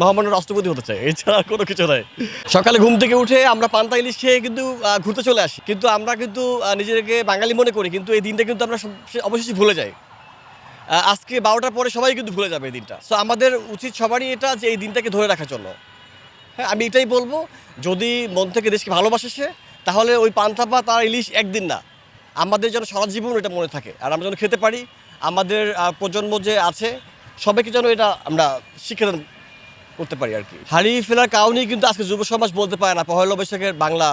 মহামান্য রাষ্ট্রপতি হতে চাই, এছাড়া কোনো কিছু নাই। সকালে ঘুম থেকে উঠে আমরা পান্তা ইলিশ খেয়ে কিন্তু ঘুরতে চলে আসি। কিন্তু আমরা কিন্তু নিজেকে বাঙালি মনে করি, কিন্তু এই দিনটা কিন্তু আমরা অবশেষে ভুলে যাই। আজকে বারোটার পরে সবাই কিন্তু ভুলে যাবে এই দিনটা। সো আমাদের উচিত সবারই এটা যে এই দিনটাকে ধরে রাখার জন্য। হ্যাঁ আমি এটাই বলব, যদি মন থেকে দেশকে ভালোবাসে সে, তাহলে ওই পান্তা বা তার ইলিশ একদিন না। আমাদের যেন সারা জীবন এটা মনে থাকে, আর আমরা যেন খেতে পারি। আমাদের প্রজন্ম যে আছে, সবাইকে যেন এটা আমরা শিক্ষাদান করতে পারি আর কি। হারিয়ে ফেলার কারণেই কিন্তু আজকে যুব সমাজ বলতে পারে না। পহেলা বৈশাখের বাংলা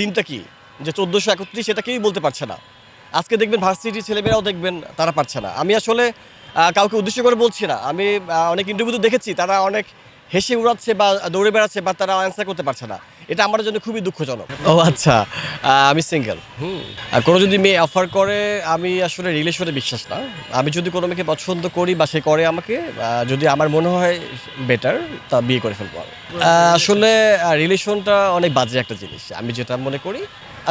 দিনটা কি? যে চোদ্দোশো একত্রিশ এটা কেউই বলতে পারছে না। আজকে দেখবেন ভার্সিটির ছেলেমেয়েরাও দেখবেন, তারা পারছে না। আমি আসলে কাউকে উদ্দেশ্য করে বলছি না। আমি অনেক ইন্টারভিউ দেখেছি, তারা অনেক হেসে উড়াচ্ছে বা দৌড়ে বেড়াচ্ছে, বা তারা অ্যান্সার করতে পারছে না। এটা আমার জন্য খুবই দুঃখজনক। ও আচ্ছা। আমি সিঙ্গেল হুম। আর কোনো যদি মেয়ে অফার করে আমি আসলে রিলেশনে বিশ্বাস না। আমি যদি কোনো মেয়েকে পছন্দ করি বা সে করে আমাকে যদি আমার মনে হয় বেটার তা বিয়ে করে ফেলব আসলে রিলেশনটা অনেক বাজে একটা জিনিস। আমি যেটা মনে করি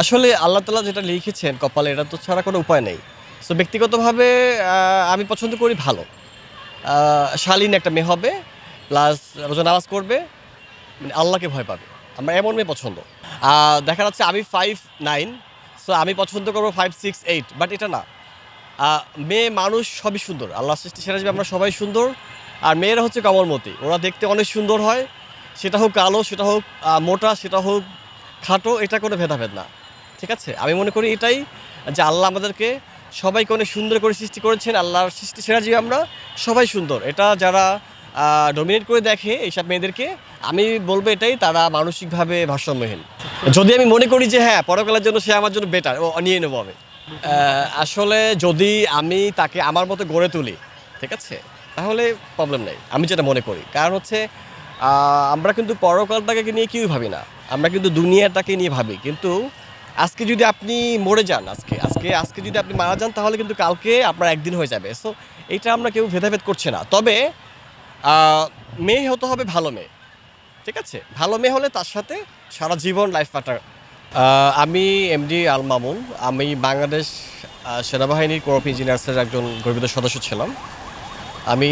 আসলে আল্লাহ তালা যেটা লিখেছেন কপালে এটা তো ছাড়া কোনো উপায় নেই। সো ব্যক্তিগতভাবে আমি পছন্দ করি ভালো। শালীন একটা মেয়ে হবে প্লাস রোজা নামাজ করবে মানে আল্লাহকে ভয় পাবে। আমার এমন মেয়ে পছন্দ। দেখা যাচ্ছে আমি ফাইভ নাইন সো আমি পছন্দ করব ফাইভ সিক্স এইট বাট এটা না। মেয়ে, মানুষ সবই সুন্দর। আল্লাহ সৃষ্টি সেরা যাবে আমরা সবাই সুন্দর, আর মেয়েরা হচ্ছে কমলমতি। ওরা দেখতে অনেক সুন্দর হয়। সেটা হোক কালো, সেটা হোক মোটা, সেটা হোক খাটো, এটা কোনো ভেদাভেদ না। ঠিক আছে? আমি মনে করি এটাই যে আল্লাহ আমাদেরকে সবাইকে অনেক সুন্দর করে সৃষ্টি করেছেন। আল্লাহর সৃষ্টি, সেরা জীব আমরা, সবাই সুন্দর। এটা যারা ডমিনেট করে দেখে, এইসব মেয়েদেরকে আমি বলব এটাই, তারা মানসিকভাবে ভারসাম্যহীন। যদি আমি মনে করি যে হ্যাঁ পরকালের জন্য সে আমার জন্য বেটার ও নিয়ে নেব আমি। আসলে যদি আমি তাকে আমার মতো গড়ে তুলি, ঠিক আছে? তাহলে প্রবলেম নেই, আমি যেটা মনে করি। কারণ হচ্ছে আমরা কিন্তু পরকালটাকে নিয়ে কেউই ভাবি না। আমরা কিন্তু দুনিয়াটাকে নিয়ে ভাবি। কিন্তু আজকে যদি আপনি মরে যান, আজকে আজকে আজকে যদি আপনি মারা যান, তাহলে কিন্তু কালকে আপনার একদিন হয়ে যাবে। সো এইটা আমরা কেউ ভেদাভেদ করছে না। তবে মেয়ে হতে হবে ভালো মেয়ে। ঠিক আছে? ভালো মেয়ে হলে তার সাথে সারা জীবন লাইফ পার্টনার আমি এমডি আল মামুন। আমি বাংলাদেশ সেনাবাহিনীর কোর অফ ইঞ্জিনিয়ার্সের একজন গর্বিত সদস্য ছিলাম। আমি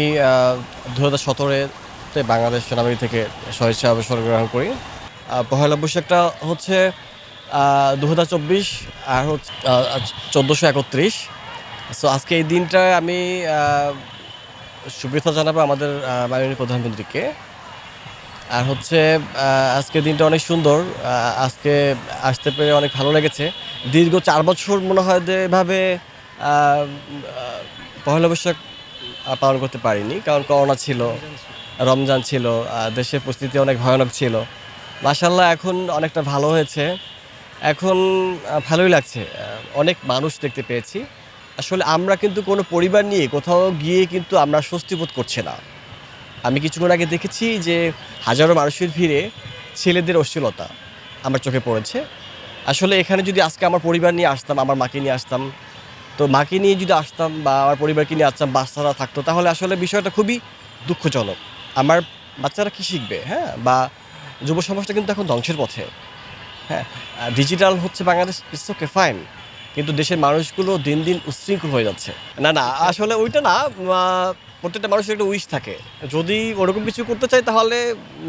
দু হাজার সতেরোতে বাংলাদেশ সেনাবাহিনী থেকে স্বেচ্ছা অবসর গ্রহণ করি। পহেলা বৈশাখটা হচ্ছে দু হাজার চব্বিশ আর হচ্ছে চোদ্দোশো একত্রিশ। সো আজকে এই দিনটা আমি শুভেচ্ছা জানাব আমাদের মাননীয় প্রধানমন্ত্রীকে। আর হচ্ছে আহ, আজকের দিনটা অনেক সুন্দর। আজকে আসতে পেরে অনেক ভালো লেগেছে। দীর্ঘ চার বছর মনে হয় যে এভাবে পহেলা বৈশাখ পালন করতে পারিনি। কারণ করোনা ছিল রমজান ছিল দেশের পরিস্থিতি অনেক ভয়ানক ছিল। মাসাল্লাহ এখন অনেকটা ভালো হয়েছে। এখন ভালোই লাগছে। অনেক মানুষ দেখতে পেয়েছি। আসলে আমরা কিন্তু কোনো পরিবার নিয়ে কোথাও গিয়ে কিন্তু আমরা স্বস্তি বোধ করছে না। আমি কিছুক্ষণ আগে দেখেছি যে হাজারো মানুষের ভিড়ে ছেলেদের অশ্লীলতা আমার চোখে পড়েছে। আসলে এখানে যদি আজকে আমার পরিবার নিয়ে আসতাম, আমার মাকে নিয়ে আসতাম, তো মাকে নিয়ে যদি আসতাম বা আমার পরিবারকে নিয়ে আসতাম, বাচ্চারা থাকতো, তাহলে আসলে বিষয়টা খুবই দুঃখজনক। আমার বাচ্চারা কী শিখবে হ্যাঁ? বা যুব সমাজটা কিন্তু এখন ধ্বংসের পথে। হ্যাঁ ডিজিটাল হচ্ছে বাংলাদেশ ইটস ওকে ফাইন কিন্তু দেশের মানুষগুলো দিন দিন উচ্ছৃঙ্খল হয়ে যাচ্ছে। না না, আসলে ওইটা না প্রত্যেকটা মানুষের একটা উইশ থাকে। যদি ওরকম কিছু করতে চাই, তাহলে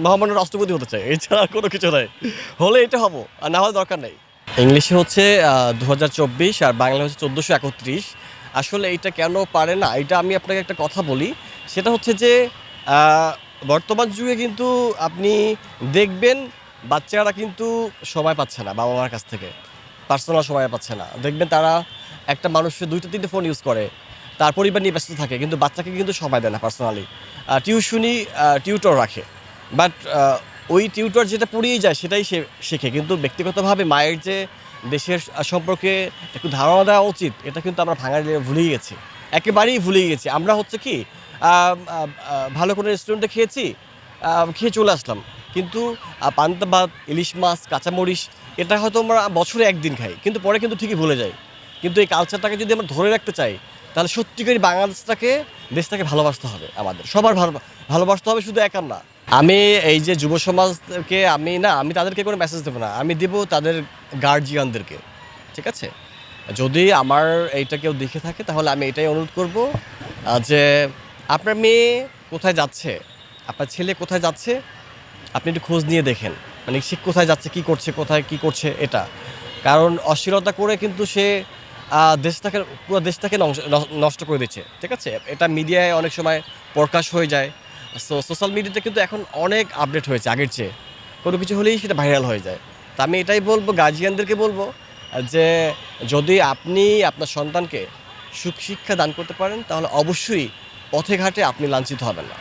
মহামান্য রাষ্ট্রপতি হতে চাই। এছাড়া কোনো কিছু নাই। হলে এটা হব, আর না হলে দরকার নেই। ইংলিশে হচ্ছে দু হাজার চব্বিশ আর বাংলা হচ্ছে চোদ্দোশো একত্রিশ। আসলে এইটা কেন পারে না? এটা আমি আপনাকে একটা কথা বলি। সেটা হচ্ছে যে বর্তমান যুগে কিন্তু আপনি দেখবেন, বাচ্চারা কিন্তু সময় পাচ্ছে না বাবা মার কাছ থেকে। পার্সোনাল সময় পাচ্ছে না। দেখবেন তারা একটা মানুষের দুইটা, তিনটে ফোন ইউজ করে। তার পরিবার নিয়ে ব্যস্ত থাকে, কিন্তু বাচ্চাকে কিন্তু সময় দেয় না পার্সোনালি টিউশনি টিউটর রাখে। বাট ওই টিউটর যেটা পড়িয়ে যায়, সেটাই সে শেখে। কিন্তু ব্যক্তিগতভাবে মায়ের যে দেশের সম্পর্কে একটু ধারণা দেওয়া উচিত, এটা কিন্তু আমরা ভাঙাড়ি ভুলেই গেছি। একেবারেই ভুলেই গেছি। আমরা হচ্ছে কি ভালো কোনো রেস্টুরেন্টে খেয়েছি খেয়ে চলে আসলাম। কিন্তু পান্তা ভাত, ইলিশ মাছ, কাঁচামরিচ, এটা হয়তো আমরা বছরে একদিন খাই, কিন্তু পরে কিন্তু ঠিকই ভুলে যাই। কিন্তু এই কালচারটাকে যদি আমরা ধরে রাখতে চাই তাহলে সত্যিকারই বাংলাদেশটাকে, দেশটাকে ভালোবাসতে হবে আমাদের। সবার ভালো, ভালোবাসতে হবে শুধু একার না। আমি এই যে যুব সমাজকে আমি না, আমি তাদেরকে কোনো মেসেজ দেবো না। আমি দেবো তাদের গার্জিয়ানদেরকে ঠিক আছে? যদি আমার এইটা কেউ দেখে থাকে, তাহলে আমি এটাই অনুরোধ করব যে আপনার মেয়ে কোথায় যাচ্ছে? আপনার ছেলে কোথায় যাচ্ছে? আপনি একটু খোঁজ নিয়ে দেখেন। মানে সে কোথায় যাচ্ছে, কি করছে, কোথায়, কি করছে, এটা। কারণ অশ্লীলতা করে কিন্তু সে দেশটাকে, পুরো দেশটাকে নষ্ট করে দিচ্ছে, ঠিক আছে? এটা মিডিয়ায় অনেক সময় প্রকাশ হয়ে যায়। সো সোশ্যাল মিডিয়াতে কিন্তু এখন অনেক আপডেট হয়েছে আগের চেয়ে। কোনো কিছু হলেই সেটা ভাইরাল হয়ে যায়। তা আমি এটাই বলব গার্জিয়ানদেরকে বলব, যে যদি আপনি আপনার সন্তানকে সুখ শিক্ষা দান করতে পারেন, তাহলে অবশ্যই পথে ঘাটে আপনি লাঞ্ছিত হবেন না।